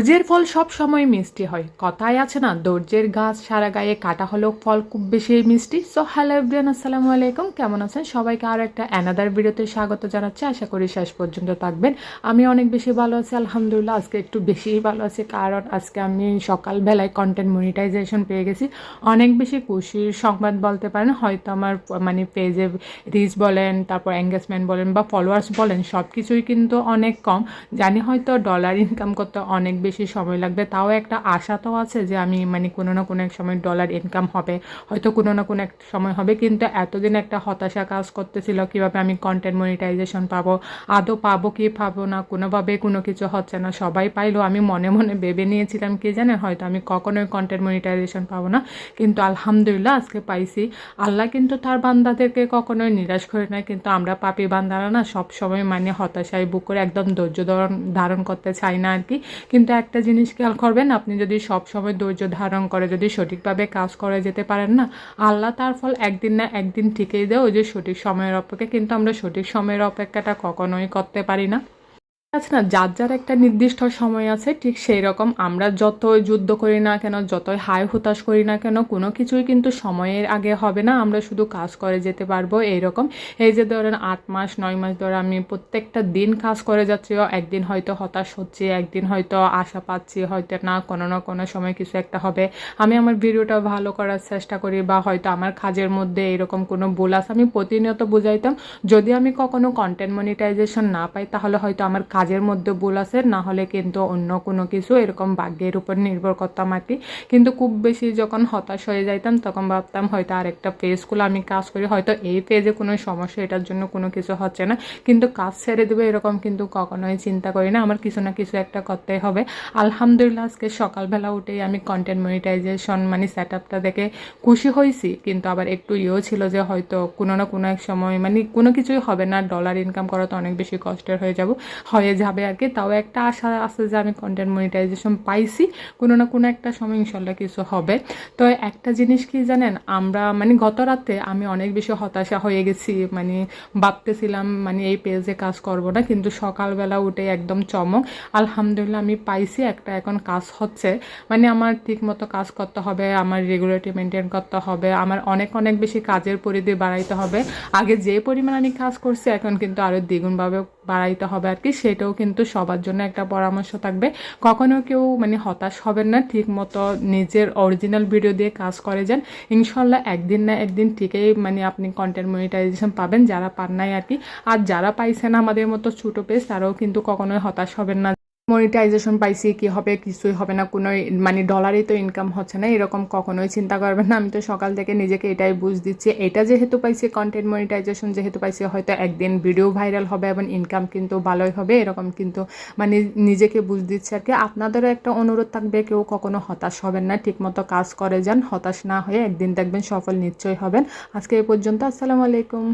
ধৈর্যের ফল সব সময় মিষ্টি হয়। কথায় আছে না ধৈর্যের গাছ সারা গায়ে কাটা হলেও ফল খুব বেশি মিষ্টি। সো হ্যালো এভরিয়ান আসসালামু আলাইকুম। কেমন আছেন? সবাইকে আরও একটা অ্যানাদার ভিডিওতে স্বাগত জানাচ্ছি। আশা করি শেষ পর্যন্ত থাকবেন। আমি অনেক বেশি ভালো আছি, আলহামদুলিল্লাহ। আজকে একটু বেশিই ভালো আছি, কারণ আজকে আমি সকালবেলায় কন্টেন্ট মনিটাইজেশন পেয়ে গেছি। অনেক বেশি খুশির সংবাদ বলতে পারেন, হয়তো আমার মানে পেজে রিচ বলেন, তারপর এঙ্গেজমেন্ট বলেন বা ফলোয়ার্স বলেন সব কিছুই কিন্তু অনেক কম। জানি হয়তো ডলার ইনকাম করতে অনেক বেশি সময় লাগবে। তাও একটা আশা তো আছে যে আমি মানে কোনো না কোনো এক সময় ডলার ইনকাম হবে। হয়তো কোনো না কোনো এক সময় হবে, কিন্তু এতদিন একটা হতাশা কাজ করতেছিল কীভাবে আমি কন্টেন্ট মনিটাইজেশন পাবো, আদৌ পাবো কি পাবো না, কোনোভাবে কোনো কিছু হচ্ছে না, সবাই পাইলো। আমি মনে মনে ভেবে নিয়েছিলাম কি জানেন হয়তো আমি কখনোই কন্টেন্ট মনিটাইজেশন পাবো না। কিন্তু আলহামদুলিল্লাহ আজকে পাইছি। আল্লাহ কিন্তু তার বান্দাদেরকে কখনোই নিরাশ করে না কিন্তু আমরা পাপি বান্দারা না সব সময় মানে হতাশায় বুক করে একদম ধৈর্য ধারণ ধারণ করতে চাই না আর কি। কিন্তু একটা জিনিস খেয়াল করবেন, আপনি যদি সব সময় ধৈর্য ধারণ করে যদি সঠিকভাবে কাজ করে যেতে পারেন না, আল্লাহ তার ফল একদিন না একদিন ঠিকই দেয়, ওই যে সঠিক সময়ের অপেক্ষা কিন্তু আমরা সঠিক সময়ের অপেক্ষাটা কখনোই করতে পারি না। আছে না, যার যার একটা নির্দিষ্ট সময় আছে, ঠিক সেই রকম আমরা যতই যুদ্ধ করি না কেন, যতই হাই হতাশ করি না কেন, কোনো কিছুই কিন্তু সময়ের আগে হবে না। আমরা শুধু কাজ করে যেতে পারব এইরকম। এই যে ধরেন আট মাস, নয় মাস ধরে আমি প্রত্যেকটা দিন কাজ করে যাচ্ছি একদিন হয়তো হতাশ হচ্ছি, একদিন হয়তো আশা পাচ্ছি হয়তো না, কোনো না কোনো সময় কিছু একটা হবে। আমি আমার ভিডিওটা ভালো করার চেষ্টা করি বা হয়তো আমার কাজের মধ্যে এরকম কোনো ভুল আছে, আমি প্রতিনিয়ত বুঝাইতাম। যদি আমি কখনো কন্টেন্ট মনিটাইজেশন না পাই, তাহলে হয়তো আমার কাজের মধ্যে ভুল আছে, না হলে কিন্তু অন্য কোনো কিছু এরকম ভাগ্যের উপর নির্ভর করতাম আর কি। কিন্তু খুব বেশি যখন হতাশ হয়ে যাইতাম, তখন ভাবতাম হয়তো আরেকটা পেজগুলো আমি কাজ করি, হয়তো এই পেজে কোনো সমস্যা, এটার জন্য কোনো কিছু হচ্ছে না। কিন্তু কাজ ছেড়ে দেবে এরকম কিন্তু কখনোই চিন্তা করি না, আমার কিছু না কিছু একটা করতেই হবে। আলহামদুলিল্লাহ, আজকে সকালবেলা উঠেই আমি কন্টেন্ট মনিটাইজেশন মানে সেট আপটা দেখে খুশি হয়েছি। কিন্তু আবার একটু ইয়েও ছিল যে হয়তো কোনো না কোনো এক সময় মানে কোনো কিছুই হবে না ডলার ইনকাম করা তো অনেক বেশি কষ্টের হয়ে যাব। হয়ে যাবে আর কি। তাও একটা আশা আছে যে আমি কন্টেন্ট মনিটাইজেশন পাইছি। কোনো না কোনো একটা সময় ইনশাল্লাহ কিছু হবে। তো একটা জিনিস কি জানেন, আমরা মানে গত রাতে আমি অনেক বেশি হতাশা হয়ে গেছি মানে ভাবতেছিলাম মানে এই পেজে কাজ করব না, কিন্তু সকালবেলা উঠে একদম চমক। আলহামদুলিল্লাহ আমি পাইছি, একটা এখন কাজ হচ্ছে। মানে আমার ঠিক মতো কাজ করতে হবে, আমার রেগুলারিটি মেনটেন করতে হবে, আমার অনেক অনেক বেশি কাজের পরিধি বাড়াইতে হবে। আগে যে পরিমাণ আমি কাজ করছি, এখন কিন্তু আরও দ্বিগুণভাবে বাড়াইতে হবে আর কি, সেটাও কিন্তু সবার জন্য একটা পরামর্শ থাকবে। কখনো কেউ মানে হতাশ হবেন না ঠিক মতো নিজের অরিজিনাল ভিডিও দিয়ে কাজ করে যান। ইনশাল্লাহ একদিন না একদিন ঠিকই মানে আপনি কন্টেন্ট মনিটাইজেশন পাবেন, যারা পান নাই আর কি। আর যারা পাইছেন আমাদের মতো ছোটো পেজ তারাও কিন্তু কখনোই হতাশ হবেন না। মনিটাইজেশন পাইছি, কি হবে, কিছুই হবে না কোনো মানে ডলারই তো ইনকাম হচ্ছে না, এরকম কখনোই চিন্তা করবেন না। আমি তো সকাল থেকে নিজেকে এটাই বুঝ দিচ্ছি, এটা যেহেতু পাইছি কন্টেন্ট মনিটাইজেশন যেহেতু পাইছি হয়তো একদিন ভিডিও ভাইরাল হবে এবং ইনকাম কিন্তু ভালোই হবে, এরকম কিন্তু মানে নিজেকে বুঝ দিচ্ছে আর কি। আপনাদেরও একটা অনুরোধ থাকবে, কেউ কখনো হতাশ হবেন না, ঠিকমতো কাজ করে যান, হতাশ না হয়ে একদিন দেখবেন সফল, নিশ্চয়ই হবেন। আজকে এই পর্যন্ত, আসসালামু আলাইকুম।